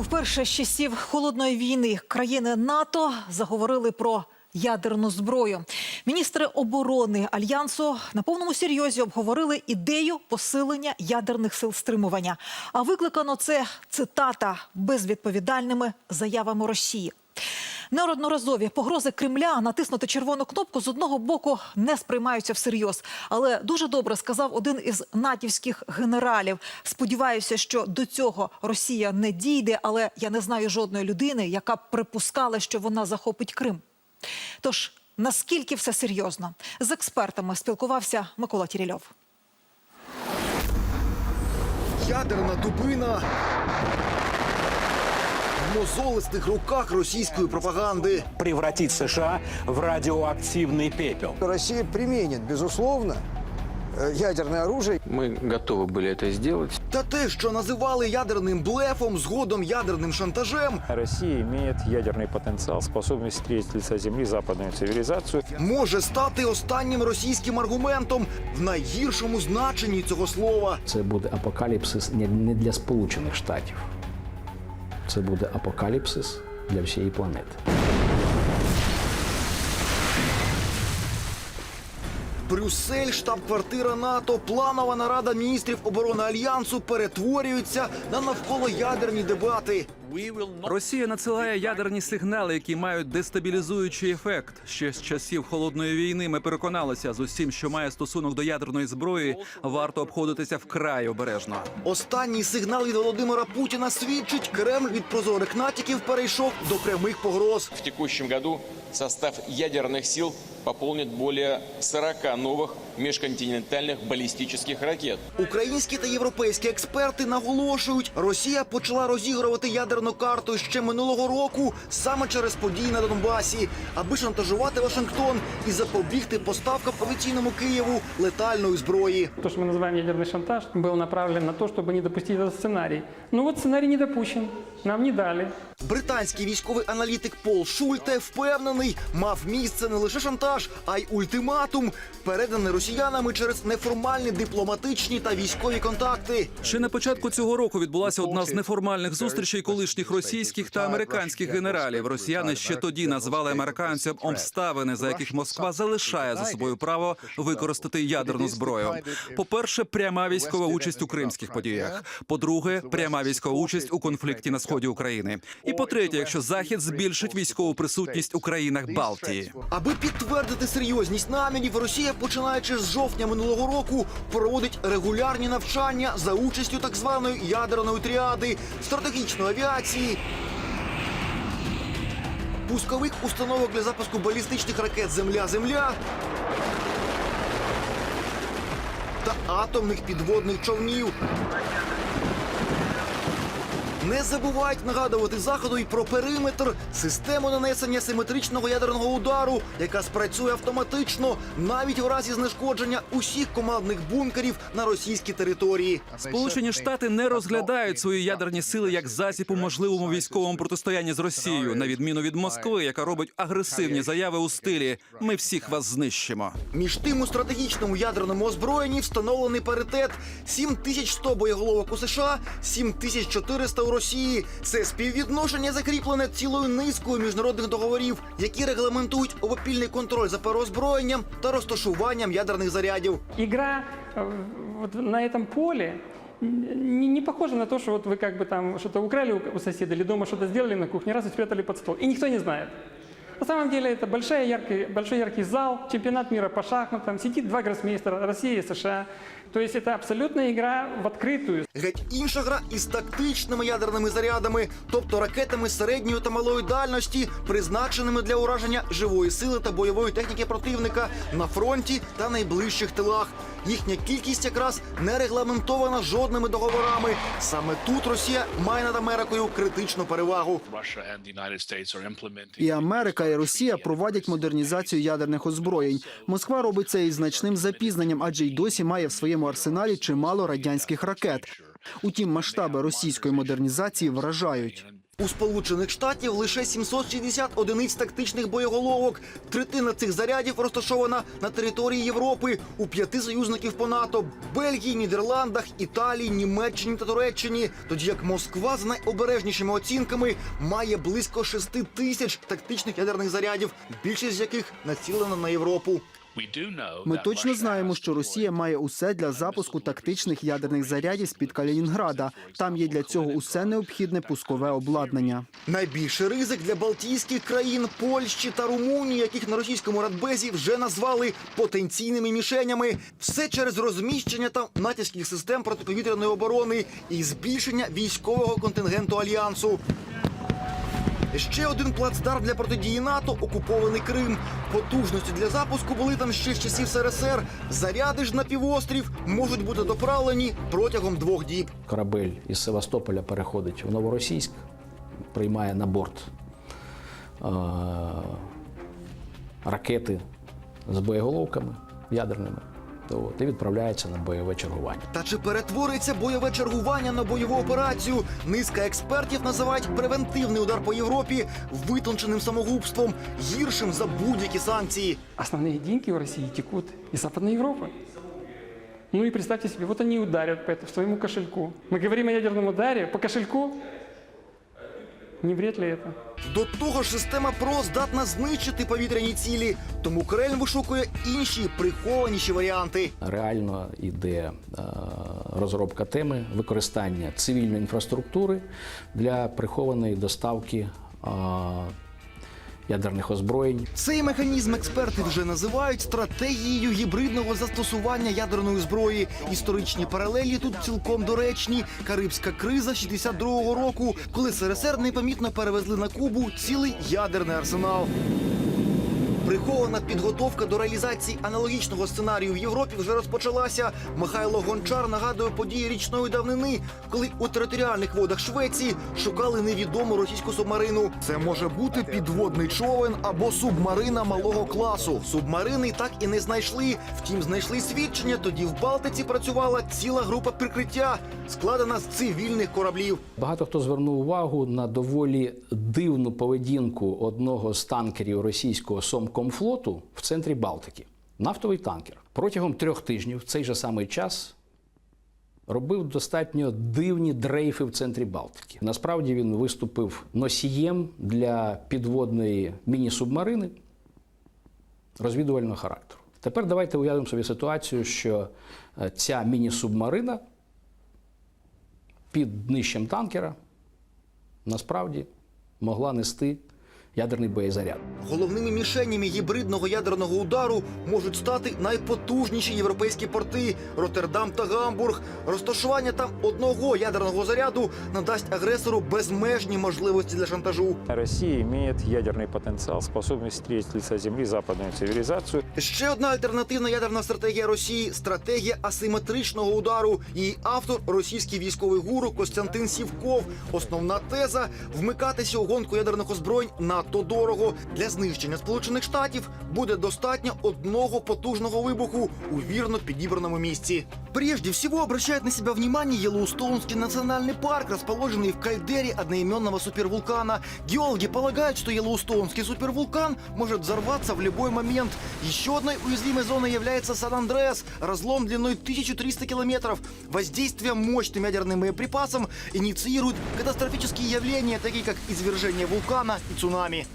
Вперше з часів холодної війни країни НАТО заговорили про ядерну зброю. Міністри оборони альянсу на повному серйозі обговорили ідею посилення ядерних сил стримування. А викликано це цитата безвідповідальними заявами Росії. Неодноразові погрози Кремля натиснути червону кнопку з одного боку не сприймаються всерйоз. Але дуже добре сказав один із натівських генералів. Сподіваюся, що до цього Росія не дійде, але я не знаю жодної людини, яка б припускала, що вона захопить Крим. Тож наскільки все серйозно з експертами спілкувався Микола Тірільов. Ядерна дубина мозолистих руках російської пропаганди. превратить США в радиоактивный пепел. Россия применит, безусловно, э, ядерное оружие. Мы готовы были это сделать. Та те, що називали ядерним блефом, згодом ядерним шантажем, Россия имеет ядерный потенциал, способность стереть с лица Земли западную цивилизацию. може стати останнім російським аргументом в найгіршому значенні цього слова. Це буде апокаліпсис не не для Сполучених Штатів. Це буде апокаліпсис для всієї планети. Брюссель, штаб-квартира НАТО, планова нарада міністрів оборони альянсу перетворюються на навколоядерні дебати. Росія надсилає ядерні сигнали, які мають дестабілізуючий ефект. Ще з часів холодної війни ми переконалися з усім, що має стосунок до ядерної зброї, варто обходитися вкрай обережно. Останній сигнал від Володимира Путіна свідчить, Кремль від прозорих натяків перейшов до прямих погроз. В текущем году состав ядерных сил пополнит более 40 новых межконтинентальных баллистических ракет. Українські та європейські експерти наголошують, Росія почала розігрувати ядерну карту ще минулого року саме через події на Донбасі, аби шантажувати Вашингтон і запобігти поставкам офіційному Києву летальної зброї. То, что мы называем ядерный шантаж, был направлен на то, чтобы не допустить этот сценарий. Ну вот сценарий не допущен, нам не дали. Британський військовий аналітик Пол Шульте впевнений, мав місце не лише шантаж, а й ультиматум, переданий росіянами через неформальні дипломатичні та військові контакти. Ще на початку цього року відбулася одна з неформальних зустрічей колишніх російських та американських генералів. Росіяни ще тоді назвали американцям обставини, за яких Москва залишає за собою право використати ядерну зброю. По-перше, пряма військова участь у кримських подіях. По-друге, пряма військова участь у конфлікті на сході України. І по-третє, якщо захід збільшить військову присутність у країнах Балтії. Аби підтвердити серйозність намірів, Росія, починаючи з жовтня минулого року, проводить регулярні навчання за участю так званої ядерної тріади стратегічної авіації. Пускових установок для запуску балістичних ракет Земля-Земля та атомних підводних човнів. Не забувають нагадувати заходу і про периметр, систему нанесення симетричного ядерного удару, яка спрацює автоматично навіть у разі знешкодження усіх командних бункерів на російській території. Сполучені Штати не розглядають свої ядерні сили як засіб у можливому військовому протистоянні з Росією, на відміну від Москви, яка робить агресивні заяви у стилі Ми всіх вас знищимо. Між тим у стратегічному ядерному озброєнні встановлений паритет 7100 боєголовок у США, 7400 у Росії. Це співвідношення закріплене цілою низкою міжнародних договорів, які регламентують обопільний контроль за переозброєнням та розташуванням ядерних зарядів. Игра э, вот на этом поле не, не похожа на то, что вот вы как бы там что-то украли у, у соседа или дома что-то сделали на кухне, раз и спрятали под стол. И никто не знает. На самом деле это большая, яркий, большой яркий зал, чемпионат мира по шахматам, сидит два гроссмейстера, Россия и США. То есть это абсолютная игра в открытую. Геть інша гра із тактичними ядерними зарядами, тобто ракетами середньої та малої дальності, призначеними для ураження живої сили та бойової техніки противника на фронті та найближчих тилах. Їхня кількість якраз не регламентована жодними договорами. Саме тут Росія має над Америкою критичну перевагу. І Америка і Росія проводять модернізацію ядерних озброєнь. Москва робить це із значним запізненням, адже й досі має в своєму арсеналі чимало радянських ракет. Утім, масштаби російської модернізації вражають. У Сполучених Штатів лише 760 одиниць тактичних боєголовок. Третина цих зарядів розташована на території Європи у п'яти союзників по НАТО Бельгії, Нідерландах, Італії, Німеччині та Туреччині. Тоді як Москва з найобережнішими оцінками має близько 6 тисяч тактичних ядерних зарядів, більшість з яких націлена на Європу. Ми точно знаємо, що Росія має усе для запуску тактичних ядерних зарядів з під Калінінграда. Там є для цього усе необхідне пускове обладнання. Найбільший ризик для Балтійських країн, Польщі та Румунії, яких на російському радбезі вже назвали потенційними мішенями. Все через розміщення там натівських систем протиповітряної оборони і збільшення військового контингенту альянсу. Ще один плацдарм для протидії НАТО окупований Крим. Потужності для запуску були там ще з часів СРСР. Заряди ж на півострів можуть бути доправлені протягом двох діб. Корабель із Севастополя переходить в Новоросійськ, приймає на борт е- ракети з боєголовками ядерними От, і відправляється на бойове чергування. Та чи перетвориться бойове чергування на бойову операцію? Низка експертів називають превентивний удар по Європі витонченим самогубством, гіршим за будь-які санкції. Основные деньги у России текут из Западной Европы. Ну и представьте себе, вот они ударят по этому своему кошельку. Мы говорим о ядерном ударе по кошельку. не вред ли это? До того ж, система ПРО здатна знищити повітряні цілі, тому Кремль вишукує інші прихованіші варіанти. Реально йде е, розробка теми використання цивільної інфраструктури для прихованої доставки е, ядерних озброєнь Цей механізм експерти вже називають стратегією гібридного застосування ядерної зброї. Історичні паралелі тут цілком доречні. Карибська криза 62-го року, коли СРСР непомітно перевезли на Кубу цілий ядерний арсенал. Прихована підготовка до реалізації аналогічного сценарію в Європі вже розпочалася. Михайло Гончар нагадує події річної давнини, коли у територіальних водах Швеції шукали невідому російську субмарину. Це може бути підводний човен або субмарина малого класу. Субмарини так і не знайшли. Втім, знайшли свідчення. Тоді в Балтиці працювала ціла група прикриття, складена з цивільних кораблів. Багато хто звернув увагу на доволі дивну поведінку одного з танкерів російського Сомкомфлоту в центрі Балтики. Нафтовий танкер протягом трьох тижнів в цей же самий час робив достатньо дивні дрейфи в центрі Балтики. Насправді він виступив носієм для підводної міні-субмарини розвідувального характеру. Тепер давайте уявимо собі ситуацію, що е, ця міні-субмарина під днищем танкера насправді могла нести ядерний боєзаряд. Головними мішенями гібридного ядерного удару можуть стати найпотужніші європейські порти Роттердам та Гамбург. Розташування там одного ядерного заряду надасть агресору безмежні можливості для шантажу. Россия имеет ядерный потенциал, способность стереть с лица Земли западную. Ще одна альтернативна ядерна стратегія Росії стратегія асиметричного удару. Її автор російський військовий гуру Костянтин Сівков. Основна теза вмикатися у гонку ядерних озброєнь надто дорого. Для знищення Сполучених Штатів буде достатньо одного потужного вибуху у вірно підібраному місці. Прежде всего обращает на себя внимание Йеллоустоунский национальный парк, расположенный в кальдере одноименного супервулкана. Геологи полагают, что Йеллоустоунский супервулкан может взорваться в любой момент. Еще одной уязвимой зоной является Сан-Андреас, разлом длиной 1300 километров. Воздействие мощным ядерным боеприпасом инициирует катастрофические явления, такие как извержение вулкана и цунами.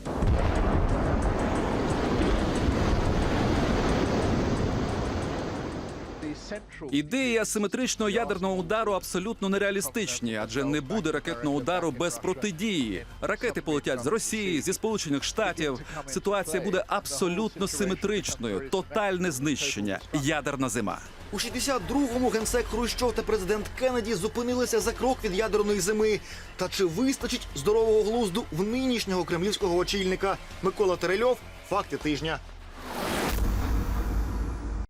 Ідеї асиметричного ядерного удару абсолютно нереалістичні, адже не буде ракетного удару без протидії. Ракети полетять з Росії, зі Сполучених Штатів. Ситуація буде абсолютно симетричною. Тотальне знищення, ядерна зима. У 62-му генсек Хрущов та президент Кеннеді зупинилися за крок від ядерної зими. Та чи вистачить здорового глузду в нинішнього кремлівського очільника Микола Терельов? Факти тижня.